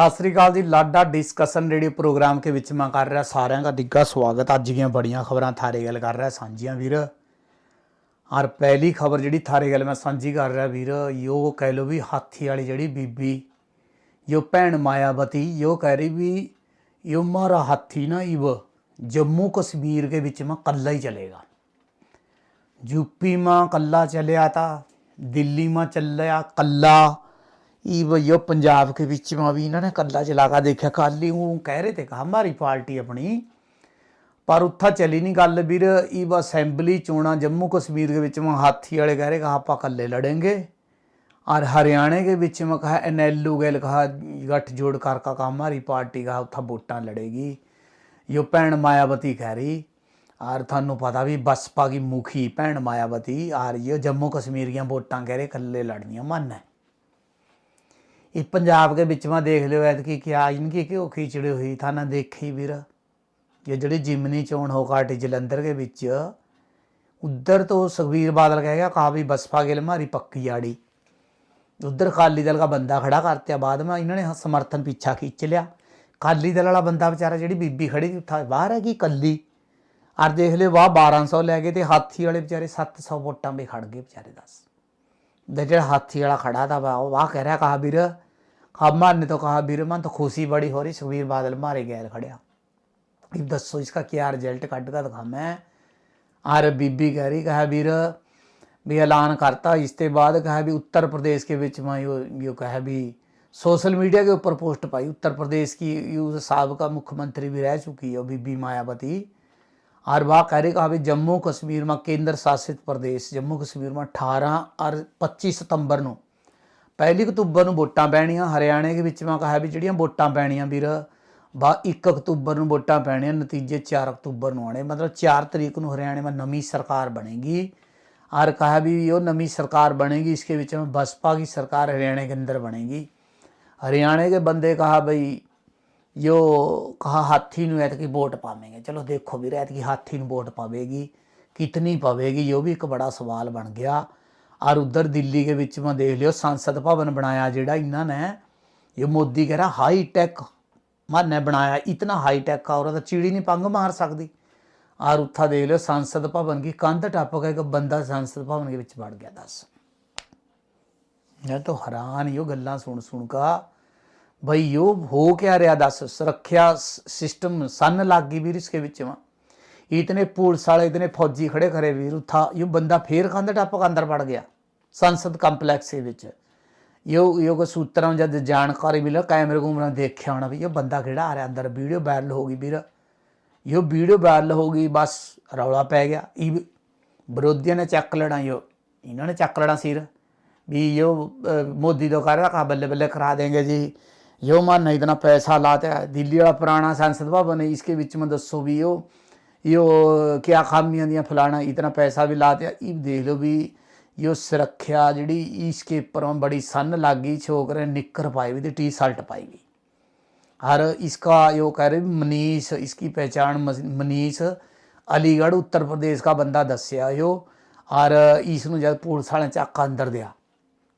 ਸਤਿ ਸ੍ਰੀ ਅਕਾਲ ਜੀ। ਲਾਡਾ ਡਿਸਕਸ਼ਨ ਰੇਡੀਓ ਪ੍ਰੋਗਰਾਮ ਕੇ ਵਿੱਚ ਮੈਂ ਕਰ ਰਿਹਾ ਸਾਰਿਆਂ ਦਾ ਦਿੱਗਾ ਸਵਾਗਤ। ਅੱਜ ਦੀਆਂ ਬੜੀਆਂ ਖਬਰਾਂ ਥਾਰੇ ਗੱਲ ਕਰ ਰਿਹਾ ਸਾਂਝੀਆਂ ਵੀਰ। ਔਰ ਪਹਿਲੀ ਖਬਰ ਜਿਹੜੀ ਥਾਰੇ ਗੱਲ ਮੈਂ ਸਾਂਝੀ ਕਰ ਰਿਹਾ ਵੀਰ ਯੋ ਕਹਿ ਲੋ ਵੀ ਹਾਥੀ ਵਾਲੀ ਜਿਹੜੀ ਬੀਬੀ ਯੋ ਭੈਣ ਮਾਇਆਵਤੀ ਯੋ ਕਹਿ ਰਹੀ ਵੀ ਯੋ ਮਾਰਾ ਹਾਥੀ ਨਾ ਇਵ ਜੰਮੂ ਕਸ਼ਮੀਰ ਕੇ ਵਿੱਚ ਮੈਂ ਕੱਲਾ ਹੀ ਚਲੇਗਾ। यूपी में कल्ला चलिया था दिल्ली में चल रहा कल्ला ई भैया पंजाब के बीच में अभी इन्होंने कल्ला चला का देखा कल ही वो कह रहे थे हमारी पार्टी अपनी ਪਰ ਉੱਥਾ ਚੱਲੀ ਨਹੀਂ ਗੱਲ ਵੀਰ ਇਹ ਅਸੈਂਬਲੀ ਚੋਣਾਂ ਜੰਮੂ ਕਸ਼ਮੀਰ ਦੇ ਵਿੱਚ ਮੈਂ ਹਾਥੀ ਵਾਲੇ ਕਹਿ ਰਹੇ ਕਹਾ ਆਪਾਂ ਇਕੱਲੇ ਲੜेंगे और हरियाणा के बीच में कहा एन एल यू गैल कहा गठजोड़ कर का कहा हमारी पार्टी कहा उतना वोटा लड़ेगी यो भैन मायावती कह रही और थानू पता भी बसपा की मुखी भैन मायावती और ये जम्मू कश्मीर की वोटा कह रहे कल्ले लड़निया मन है ਇਹ ਪੰਜਾਬ ਦੇ ਵਿੱਚ ਮੈਂ ਦੇਖ ਲਿਓ ਐਤਕੀ ਕਿਆ ਇਨਕੀ ਕਿਉਂ ਖਿਚੜੀ ਹੋਈ ਥਾ ਨਾ ਦੇਖੀ ਵੀਰ ਇਹ ਜਿਹੜੀ ਜਿਮਨੀ ਚੋਣ ਹੋ ਕਾਟੀ ਜਲੰਧਰ ਦੇ ਵਿੱਚ ਉਧਰ ਤੋਂ ਸੁਖਬੀਰ ਬਾਦਲ ਕਹਿ ਗਿਆ ਕਹਾ ਵੀ ਬਸਪਾ के लिए हमारी पक्की आड़ी उधर अकाली दल का बंदा खड़ा करते बाद में इन्होंने समर्थन पीछा खींच लिया अकाली दल वाला बंदा बेचारा ਜਿਹੜੀ ਬੀਬੀ ਖੜੀ ਸੀ ਉੱਥਾ ਬਾਹਰ ਹੈਗੀ ਕੱਲੀ ਔਰ ਦੇਖ ਲਿਓ ਵਾਹ 1200 ਲੈ ਗਏ ਤੇ ਹਾਥੀ ਵਾਲੇ ਵਿਚਾਰੇ 700 ਵੋਟਾਂ 'ਤੇ ਖੜ ਗਏ ਵਿਚਾਰੇ ਦੱਸ ਤੇ ਜਿਹੜਾ ਹਾਥੀ ਵਾਲਾ ਖੜਾ था ਵਾ ਉਹ ਵਾਹ ਕਹਿ ਰਿਹਾ ਕਹਾ ਵੀਰ ਹਮਾਰ ਨੇ ਤਾਂ ਕਹਾ ਵੀਰ ਮਨ ਤਾਂ ਖੁਸ਼ੀ ਬੜੀ ਹੋ ਰਹੀ ਸੁਖਬੀਰ ਬਾਦਲ ਮਾਰੇ ਗੈਰ ਖੜਿਆ ਇਹ ਦੱਸੋ इसका क्या रिजल्ट ਕੱਢ ਕੇ ਦਿਖਾ ਮੈਂ और बीबी कह रही कहा वीर भी ऐलान करता इसके बाद कहा भी उत्तर प्रदेश के बीच में यो यो कहा भी सोशल मीडिया के ऊपर पोस्ट पाई उत्तर प्रदेश की यू सबका मुख्यमंत्री भी रह चुकी है बीबी मायावती આરબા કાર્યક્રમ હવે જમ્મુ કાશ્મીરમાં કેન્દ્ર શાસિત પ્રદેશ જમ્મુ કાશ્મીરમાં અठारह ਔਰ 25 ਸਤੰਬਰ ਨੂੰ ਪਹਿਲੀ ਅਕਤੂਬਰ ਨੂੰ ਵੋਟਾਂ ਪੈਣੀਆਂ ਹਰਿਆਣੇ ਦੇ ਵਿੱਚ ਮੈਂ ਕਹਾ ਵੀ ਜਿਹੜੀਆਂ ਵੋਟਾਂ ਪੈਣੀਆਂ ਵੀਰ ਬਾ 1 ਅਕਤੂਬਰ ਨੂੰ ਵੋਟਾਂ ਪੈਣੀਆਂ ਨਤੀਜੇ 4 ਅਕਤੂਬਰ ਨੂੰ ਆਣੇ ਮਤਲਬ 4 ਤਰੀਕ ਨੂੰ ਹਰਿਆਣੇ ਵਿੱਚ ਨਵੀਂ ਸਰਕਾਰ ਬਣੇਗੀ और कहा भी वो नवी सरकार बनेगी इसके बीच में बसपा की सरकार हरियाणा के अंदर बनेगी हरियाणा के बंदे कहा भाई यो कहा हाथी ਨੂੰ ਐਤਕੀ ਵੋਟ ਪਾਵੇਂਗੇ ਚਲੋ ਦੇਖੋ ਵੀ ਐਤਕੀ ਹਾਥੀ ਨੂੰ ਵੋਟ ਪਾਵੇਗੀ कितनी पवेगी यो भी एक बड़ा सवाल बन गया और उधर दिल्ली के बीच में देख लियो संसद भवन बनाया जेड़ा इन्होंने ये मोदी कह रहा हाई टेक माने बनाया इतना हाई टेक का और चिड़ी नहीं पंग मार सकती और उत्था देख लियो संसद भवन की कंध टप के एक बंदा संसद भवन के ਵਿੱਚ ਵੜ ਗਿਆ ਦੱਸ ਮੈਂ ਤਾਂ ਹੈਰਾਨ ਹੀ ਉਹ ਗੱਲਾਂ ਸੁਣ ਸੁਣ ਕਾ ਭਈ ਉਹ ਹੋ ਕਿਆ ਰਿਹਾ ਦੱਸ? ਸੁਰੱਖਿਆ ਸਿਸਟਮ ਸੰਨ ਗਈ ਵੀਰ ਇਸਕੇ ਵਿੱਚ ਵਾ। ਇਤਨੇ ਪੁਲਿਸ ਵਾਲੇ, ਇਤਨੇ ਫੌਜੀ ਖੜੇ ਖਰੇ ਵੀਰ, ਉਥਾ ਇਹ ਬੰਦਾ ਫੇਰ ਖੰਦ ਟੱਪ ਕੇ ਅੰਦਰ ਵੜ ਗਿਆ, ਸੰਸਦ ਕੰਪਲੈਕਸ ਦੇ ਵਿੱਚ। ਯੋ ਯੋ ਸੂਤਰਾਂ ਜਦ ਜਾਣਕਾਰੀ ਮਿਲਿਆ ਕੈਮਰੇ ਘੁੰਮਣਾ ਦੇਖਿਆ ਹੋਣਾ ਵੀ ਇਹ ਬੰਦਾ ਕਿਹੜਾ ਆ ਰਿਹਾ ਅੰਦਰ, ਵੀਡੀਓ ਵਾਇਰਲ ਹੋ ਗਈ ਵੀਰ। ਯੋ ਵੀਡੀਓ ਵਾਇਰਲ ਹੋ ਗਈ, ਬਸ ਰੌਲਾ ਪੈ ਗਿਆ। ਇਹ ਵਿਰੋਧੀਆਂ ਨੇ ਚੱਕ ਲੜਾ ਯੋ, ਇਹਨਾਂ ਨੇ ਚੱਕ ਲੜਾ ਸੀਰ। ਵੀ ਯੋ ਮੋਦੀ ਦਾ ਕਰ ਰਹਾ ਕਾ ਬੱਲੇ ਬੱਲੇ ਕਰਾ ਦੇਂਗੇ ਜੀ। यो मान नहीं इतना पैसा लाते हैं दिल्ली वाला पुराना सांसद भवन है इसके बीच में दसो भी हो यो क्या खामियां दियाँ फलाना इतना पैसा भी लाते हैं ये देख लो भी यो सुरक्षा जी इसके पर बड़ी सन लग गई छोकरे निक्कर पाई हुई तो टी शर्ट पाई हुई हर इसका यो कह रहे मनीष इसकी पहचान मनीष अलीगढ़ उत्तर प्रदेश का बंदा दसिया यो और इस जब पुलिस वाले झाका अंदर दिया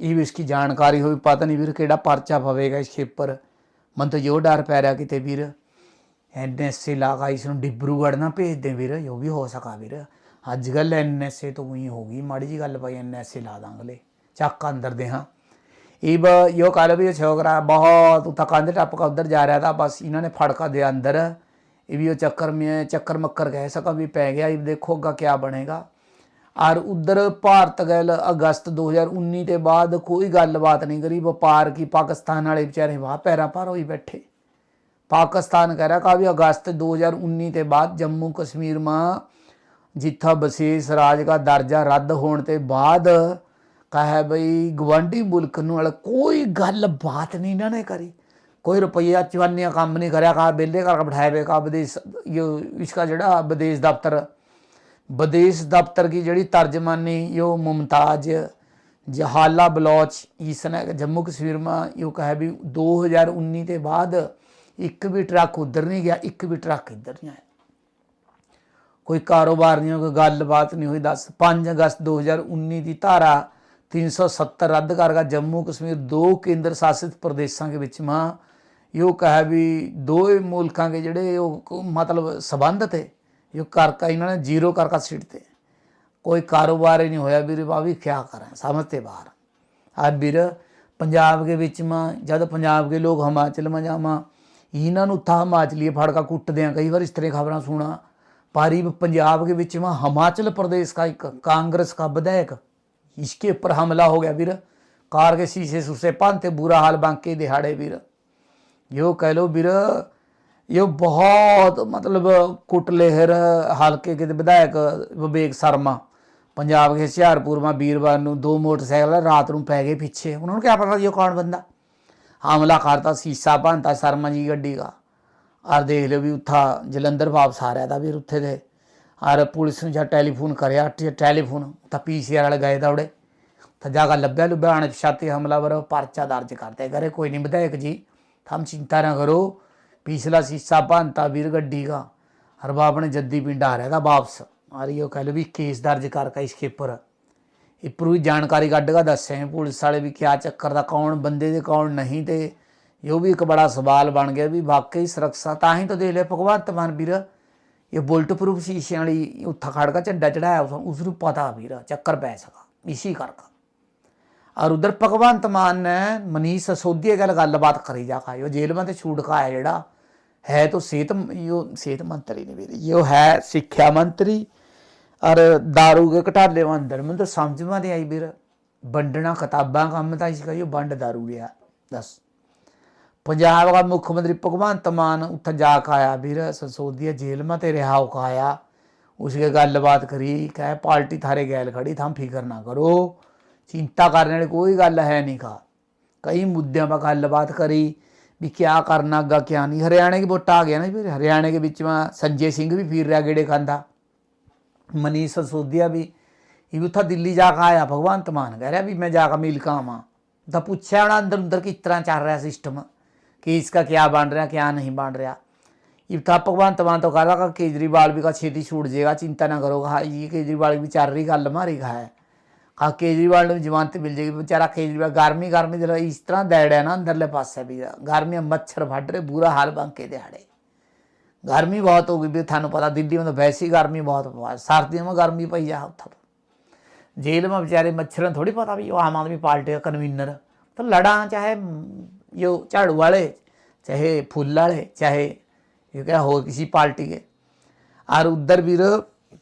ਇਹ ਵੀ ਇਸकी ਜਾਣਕਾਰੀ ਹੋਵੇ, ਪਤਾ ਨਹੀਂ ਵੀਰ ਕਿਹੜਾ ਪਰਚਾ ਪਵੇਗਾ ਇਸ ਖੇਪਰ। ਮਨ ਤਾਂ ਜੋ ਡਰ ਪੈ ਰਿਹਾ ਕਿਤੇ ਵੀਰ। ਐਨਐਸਏ ਲਾਗਾ ਇਸ ਨੂੰ ਡਿਬਰੂਗੜ ਨਾ ਭੇਜ ਦੇ ਵੀਰ ਜੋ ਵੀ ਹੋ ਸਕਾ ਵੀਰ। ਅੱਜ ਕੱਲ ਐਨਐਸਏ ਤੋਂ ਉਹੀ ਹੋ ਗਈ, ਮਾੜੀ ਜੀ ਗੱਲ ਭਾਈ, ਐਨਐਸਏ ਲਾ ਦਾਂਗੇ ਚੱਕ ਅੰਦਰ ਦੇ ਹਾਂ। ਇਹ ਬ ਯੋ ਕਾਲ ਵੀ ਛੋਕਰਾ ਬਹੁਤ ਉਤਕਾਂ ਦੇ ਟੱਪ ਕਾ ਉਧਰ ਜਾ ਰਿਹਾ ਤਾਂ ਬਸ ਇਹਨਾਂ ਨੇ ਫੜਕਾ ਦੇ ਅੰਦਰ। ਇਹ ਵੀ ਉਹ ਚੱਕਰ ਮੇ ਚੱਕਰ ਮੱਕਰ ਕਹਿ ਸਕਾ ਵੀ ਪੈ ਗਿਆ, ਇਹ ਦੇਖੋਗਾ ਕੀ ਬਣੇਗਾ। ਔਰ ਉਧਰ ਭਾਰਤ ਗੈਲ ਅਗਸਤ 2019 ਦੇ ਬਾਅਦ ਕੋਈ ਗੱਲਬਾਤ ਨਹੀਂ ਕਰੀ ਵਪਾਰ ਕੀ ਪਾਕਿਸਤਾਨ ਵਾਲੇ ਵਿਚਾਰੇ ਵਾਹ ਪੈਰਾਂ ਪਰ ਹੋਈ ਬੈਠੇ ਪਾਕਿਸਤਾਨ कह रहा कि अगस्त 2019 के बाद जम्मू कश्मीर में जिथा विशेष राज का दर्जा रद्द होने के बाद कहे बई गवांढी मुल्क ਨੂੰ ਵਾਲਾ ਕੋਈ ਗੱਲ ਬਾਤ ਨਹੀਂ ਇਹਨਾਂ ਨੇ ਕਰੀ ਕੋਈ ਰੁਪਈਆ ਚਵਾਨੀਆਂ ਕੰਮ ਨਹੀਂ ਕਰਿਆ ਕਹਾ ਬੇਲੇ ਕਰਕੇ ਬਿਠਾਏ ਵੇ ਕਾ ਵਿਦੇਸ਼ ਇਹ ਇਸਕਾ ਜਿਹੜਾ ਵਿਦੇਸ਼ ਦਫ਼ਤਰ ਵਿਦੇਸ਼ ਦਫ਼ਤਰ की ਜਿਹੜੀ ਤਰਜਮਾਨੀ यो मुमताज जहाला बलोच इसने जम्मू कश्मीर में यो कहे भी 2019 के बाद ਇੱਕ ਵੀ ਟਰੱਕ ਉਧਰ ਨਹੀਂ ਗਿਆ ਇੱਕ ਵੀ ਟਰੱਕ ਇੱਧਰ ਨਹੀਂ ਆਇਆ ਕੋਈ ਕਾਰੋਬਾਰ ਨਹੀਂ ਕੋਈ ਗੱਲਬਾਤ ਨਹੀਂ ਹੋਈ ਦੱਸ 5 ਅਗਸਤ 2019 ਦੀ ਧਾਰਾ 370 ਰੱਦ ਕਰਗਾ ਜੰਮੂ ਕਸ਼ਮੀਰ ਦੋ ਕੇਂਦਰ ਸ਼ਾਸਿਤ ਪ੍ਰਦੇਸ਼ਾਂ ਦੇ ਵਿੱਚ ਮਾਂ ਯੋ ਕਹਾ ਵੀ ਦੋਏ ਮੁਲਕਾਂ ਦੇ ਜਿਹੜੇ ਉਹ ਕ- ਮਤਲਬ ਸਬੰਧ ਤੇ ਯੋ ਕਰਕਾ ਇਹਨਾਂ ਨੇ ਜ਼ੀਰੋ ਕਰਕਾ ਸੀਟ ਤੇ ਕੋਈ ਕਾਰੋਬਾਰ ਹੀ ਨਹੀਂ ਹੋਇਆ ਵੀਰ ਬਾ ਵੀ ਕੀ ਕਰਾਂ ਸਮਝ ਤੇ ਬਾਹਰ ਆ ਵੀਰ ਪੰਜਾਬ ਦੇ ਵਿੱਚ ਮਾ ਜਦ ਪੰਜਾਬ ਦੇ ਲੋਕ ਹਿਮਾਚਲ ਮਾ ਜਾਵਾਂ ਇਹਨਾਂ ਨੂੰ ਤਾਂ ਹਿਮਾਚਲੀ ਫੜਕਾ ਕੁੱਟਦੇ ਆ ਕਈ ਵਾਰ ਇਸ ਤਰ੍ਹਾਂ ਖਬਰਾਂ ਸੁਣਾ ਪਾਰੀ पंजाब के बीच में हिमाचल प्रदेश का एक कांग्रेस का विधायक इसके ऊपर हमला हो गया वीर कार के शीशे सुसे पानते बुरा हाल बांके दिहाड़े वीर यो कह लो ਵੀਰ ਇਹ ਬਹੁਤ ਮਤਲਬ ਕੁਟਲੇਹਰ ਹਲਕੇ ਦੇ ਵਿਧਾਇਕ ਵਿਵੇਕ ਸ਼ਰਮਾ, ਪੰਜਾਬ ਦੇ ਹਿਸ਼ਿਆਰਪੁਰ ਮਾ ਵੀਰਵਾਰ ਨੂੰ ਦੋ ਮੋਟਰਸਾਈਕਲ ਰਾਤ ਨੂੰ ਪੈ ਗਏ ਪਿੱਛੇ। ਉਹਨਾਂ ਨੂੰ ਕੀ ਪਤਾ ਸੀ ਕੌਣ ਬੰਦਾ? ਹਮਲਾ ਕਰਤਾ, ਸੀਸਾ ਭੰਤਾ ਸ਼ਰਮਾ ਜੀ ਗੱਡੀ ਦਾ। ਆਰ ਦੇਖ ਲਿਓ ਵੀ ਉੱਥਾ ਜਲੰਧਰ ਵਾਪਸ ਆ ਰਿਹਾ ਦਾ ਵੀ ਉੱਥੇ ਦੇ। ਆਰ ਪੁਲਿਸ ਨੂੰ ਜਾਂ ਟੈਲੀਫੋਨ ਕਰਿਆ ਟੈਲੀਫੋਨ, ਤਾਂ ਪੀਸੀਆਰ ਵਾਲੇ ਗਏ ਦਾ ਦੌੜੇ। ਤਾਂ ਜਾ ਕੇ ਲੱਭਿਆ ਲੁਭਿਆਣ ਛਾਤੀ ਹਮਲਾਵਰ ਪਰਚਾ ਦਰਜ ਕਰਦੇ ਕਰੇ ਕੋਈ ਨਹੀਂ ਵਿਧਾਇਕ ਜੀ ਥਮ ਚਿੰਤਾ ਨਾ ਕਰੋ पिछला शीशा भंता वीर गड्डी का हर बाप ने जद्दी पिंड आ रहा था वापस और यो कह लो भी केस दर्ज करके इसके ऊपर ਇੱਪਰੋਂ ਵੀ ਜਾਣਕਾਰੀ ਕੱਢ ਕੇ ਦੱਸਿਆ ਪੁਲਿਸ ਵਾਲੇ ਵੀ ਕਿਆ ਚੱਕਰ ਦਾ ਕੌਣ ਬੰਦੇ ਦੇ ਕੌਣ ਨਹੀਂ ਤੇ ਇਹ ਵੀ ਇੱਕ ਬੜਾ ਸਵਾਲ ਬਣ ਗਿਆ ਵੀ ਵਾਕਈ ਸੁਰੱਖਿਆ ਤਾਂ ਹੀ ਤਾਂ ਦੇਖ ਲਿਆ ਭਗਵੰਤ ਮਾਨ ਵੀਰ ਇਹ ਬੁਲਟ ਪ੍ਰੂਫ ਸ਼ੀਸ਼ਿਆਂ ਵਾਲੀ ਉੱਥਾ ਖੜ ਕੇ ਝੰਡਾ ਚੜਾਇਆ ਉਸ ਉਸ ਨੂੰ ਪਤਾ ਵੀਰ ਚੱਕਰ ਪੈ ਸਕਾ ਇਸੀ ਕਰਕੇ ਔਰ ਉਧਰ ਭਗਵੰਤ ਮਾਨ ਨੇ ਮਨੀਸ਼ ਸਸੋਦੀਆ ਗੱਲ ਗੱਲਬਾਤ ਕਰੀ ਜਾ ਕਾ ਇਹ ਜੇਲ੍ਹ में ਛੂਟ ਕਾ ਹੈ ਜਿਹੜਾ ਹੈ ਤਾਂ ਸਿਹਤ ਇਹ ਸਿਹਤ ਮੰਤਰੀ ਨੇ ਵੀਰ ਇਹ ਹੈ ਸਿੱਖਿਆ ਮੰਤਰੀ ਔਰ दारू के ਘਟਾਲੇ में ਅੰਦਰ ਮੈਨੂੰ ਤਾਂ ਸਮਝ ਮਾ ਨਹੀਂ ਆਈ ਵੀਰ ਵੰਡਣਾ ਕਿਤਾਬਾਂ ਕੰਮ ਤਾਂ ਇਸ ਕਾ ਵੰਡ दारू ਲਿਆ ਦੱਸ ਪੰਜਾਬ ਦਾ ਮੁੱਖ ਮੰਤਰੀ ਭਗਵੰਤ ਮਾਨ ਉੱਥੇ ਜਾ ਕੇ ਆਇਆ ਵੀਰ ਸਸੋਦੀਆ ਜੇਲ੍ਹ में ਤੇ ਰਿਹਾ ਹੋ ਕੇ ਆਇਆ ਉਸਕੇ ਗੱਲਬਾਤ ਕਰੀ ਕਹੇ ਪਾਰਟੀ ਥਾਰੇ ਗੈਲ ਖੜੀ ਥਾਂ ਫਿਕਰ ਨਾ ਕਰੋ ਚਿੰਤਾ ਕਰਨ ਵਾਲੀ ਕੋਈ ਗੱਲ ਹੈ ਨਹੀਂ ਕਾ ਕਈ ਮੁੱਦਿਆਂ 'ਤੇ ਗੱਲਬਾਤ ਕਰੀ भी क्या करना अग्गा क्या नहीं हरियाणा की वोट आ गया ना फिर हरियाणा के बीच में संजय सिंह भी फिर रहा गेड़े खांदा मनीष सिसोदिया भी ये उथा दिल्ली जाकर आया भगवान तो मान कह रहा भी मैं जाकर मिल का आवा तो पूछा होना अंदर अंदर किस तरह चल रहा सिस्टम कि इसका क्या बन रहा क्या नहीं बन रहा इफ्ता भगवंत मान तो कह रहा केजरीवाल भी का छेती छूट जाएगा चिंता ना करो कहा ये केजरीवाल भी चल रही गल मारी है ਕਹਾ ਕੇਜਰੀਵਾਲ ਨੂੰ ਜਮਾਨਤ ਮਿਲ ਜੇਗੀ ਵਿਚਾਰਾ ਕੇਜਰੀਵਾਲ ਗਰਮੀ ਗਰਮੀ ਦੇ ਇਸ ਤਰ੍ਹਾਂ ਦੈੜਿਆ ਨਾ ਅੰਦਰਲੇ ਪਾਸੇ ਵੀ ਗਰਮੀ ਮੱਛਰ ਵੱਢ ਰਹੇ ਬੁਰਾ ਹਾਲ ਬੰਕੇ ਦਿਹਾੜੇ ਗਰਮੀ ਬਹੁਤ ਹੋ ਗਈ ਵੀ ਤੁਹਾਨੂੰ ਪਤਾ ਦਿੱਲੀ ਵਿੱਚ ਵੈਸੇ ਹੀ ਗਰਮੀ ਬਹੁਤ ਪਵਾ ਸਰਦੀਆਂ ਵਿੱਚ ਗਰਮੀ ਪਈ ਆ ਉੱਥਾ जेल में बेचारे मच्छरन थोड़ी पता भी वो आम आदमी पार्टी का कन्वीनर तो लड़ा चाहे यो झाड़ू वाले चाहे फूल वाले चाहे ये क्या हो किसी पार्टी के और उधर ਵੀਰ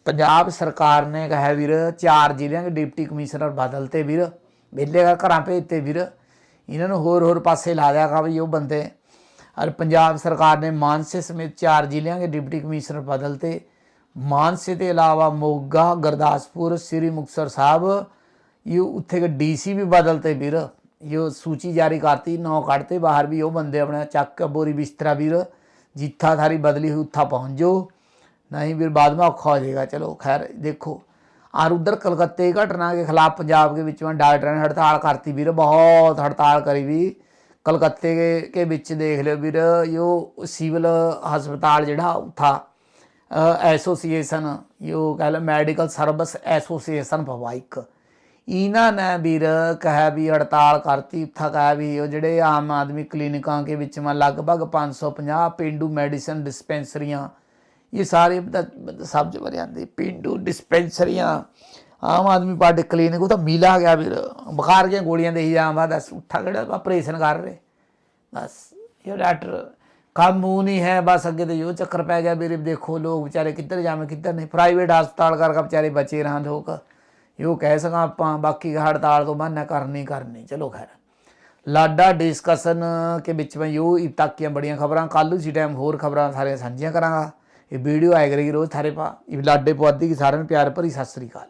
ਪੰਜਾਬ ਸਰਕਾਰ ਨੇ ਕਹਾ ਵੀਰ, ਚਾਰ ਜ਼ਿਲ੍ਹਿਆਂ ਦੇ ਡਿਪਟੀ ਕਮਿਸ਼ਨਰ ਬਦਲਤੇ ਵੀਰ, ਵਿਹਲੇ ਘਰ ਘਰਾਂ ਭੇਜਤੇ ਵੀਰ। ਇਹਨਾਂ ਨੂੰ ਹੋਰ ਹੋਰ ਪਾਸੇ ਲਾ ਦਿਆ ਕਾ ਵੀ ਉਹ ਬੰਦੇ। ਔਰ ਪੰਜਾਬ ਸਰਕਾਰ ਨੇ ਮਾਨਸੇ ਸਮੇਤ ਚਾਰ ਜ਼ਿਲ੍ਹਿਆਂ ਦੇ ਡਿਪਟੀ ਕਮਿਸ਼ਨਰ ਬਦਲਤੇ ਮਾਨਸੇ ਦੇ ਇਲਾਵਾ ਮੋਗਾ, ਗੁਰਦਾਸਪੁਰ, ਸ੍ਰੀ ਮੁਕਤਸਰ ਸਾਹਿਬ, ਇਹ ਉੱਥੇ ਕੇ ਡੀਸੀ ਵੀ ਬਦਲਤੇ ਵੀਰ। ਇਹ ਸੂਚੀ ਜਾਰੀ ਕਰਤੀ, ਨੌ ਕੱਢਤੇ ਬਾਹਰ ਵੀ ਉਹ ਬੰਦੇ ਆਪਣਾ ਚੱਕ, ਬੋਰੀ ਬਿਸਤਰਾ ਵੀਰ, ਜਿੱਥਾ ਥਾਰੀ ਬਦਲੀ ਹੋਈ ਉੱਥਾ ਪਹੁੰਚ ਜਾਓ। नहीं फिर बाद में औखा हो जाएगा चलो खैर देखो और उधर कलकत्ते की घटना के खिलाफ पंजाब के बीच में डॉक्टर ने हड़ताल करती वीर बहुत हड़ताल करी भी कलकत्ते के के बीच देख लो वीर यो सिविल हस्पताल ਜਿਹੜਾ था ਐਸੋਸੀਏਸ਼ਨ यो कह लो ਮੈਡੀਕਲ ਸਰਵਿਸ ਐਸੋਸੀਏਸ਼ਨ ਭਵਾਈਕ ਇਹਨਾਂ ਨੇ ਵੀਰ ਕਹਿ ਵੀ ਹੜਤਾਲ ਕਰਤੀ ਉੱਥਾ ਕਹਿ ਵੀ ਉਹ ਜਿਹੜੇ ਆਮ ਆਦਮੀ ਕਲੀਨਿਕਾਂ ਕੇ ਵਿੱਚ ਮੈਂ ਲਗਭਗ 550 ਪਿੰਡੂ ਮੈਡੀਸਨ ਡਿਸਪੈਂਸਰੀਆਂ ਇਹ ਸਾਰੇ ਬਤਾ- ਸਬਜ਼ ਭਰੇ ਆਂਦੇ ਪਿੰਡੂ ਡਿਸਪੈਂਸਰੀਆਂ, ਆਮ ਆਦਮੀ ਪਾਰਟੀ ਕਲੀਨਿਕ ਉਹ ਤਾਂ ਮਿਲਾ ਗਿਆ ਵੀਰ। ਬੁਖਾਰ ਦੀਆਂ ਗੋਲੀਆਂ ਦੇ ਹੀ ਜਾਵਾਂ ਦੱਸ, ਉੱਠਾ ਕਿਹੜਾ ਆਪਰੇਸ਼ਨ ਕਰ ਰਹੇ। ਬਸ, ਇਹ ਡਾਕਟਰ ਕੰਮ ਉਹ ਨਹੀਂ ਹੈ, ਬਸ ਅੱਗੇ ਤੇ ਜੋ ਚੱਕਰ ਪੈ ਗਿਆ ਵੀਰੇ, ਦੇਖੋ ਲੋਕ ਵਿਚਾਰੇ ਕਿੱਧਰ ਜਾਵੇਂ ਕਿੱਧਰ ਨਹੀਂ। ਪ੍ਰਾਈਵੇਟ ਹਸਪਤਾਲ ਕਰਕੇ ਵਿਚਾਰੇ ਬਚੇ ਰਹਾਂ ਲੋਕ। ਯੋ ਕਹਿ ਸਕਾਂ ਆਪਾਂ, ਬਾਕੀ ਹੜਤਾਲ ਤੋਂ ਬਹਾਨਾ ਕਰਨੀ ਕਰਨੀ। ਚਲੋ ਖੈਰ। ਲਾਡਾ ਡਿਸਕਸ਼ਨ ਕੇ ਵਿੱਚ ਮੈਂ ਯੋ ਇਬ ਤੱਕ ਦੀਆਂ ਬੜੀਆਂ ਖਬਰਾਂ, ਕੱਲ੍ਹ ਸੀ ਟਾਈਮ ਹੋਰ ਖਬਰਾਂ ਸਾਰੀਆਂ ਸਾਂਝੀਆਂ ਕਰਾਂਗਾ। ਇਹ ਵੀਡੀਓ ਆਇਆ ਕਰੇਗੀ ਰੋਜ਼ ਥਾਰੇ ਪਾ, ਇਹ ਲਾਡੇ ਪੁਆਧੀ ਕੀ ਸਾਰਿਆਂ ਨੂੰ ਪਿਆਰ ਭਰੀ ਸਤਿ ਸ੍ਰੀ ਅਕਾਲ।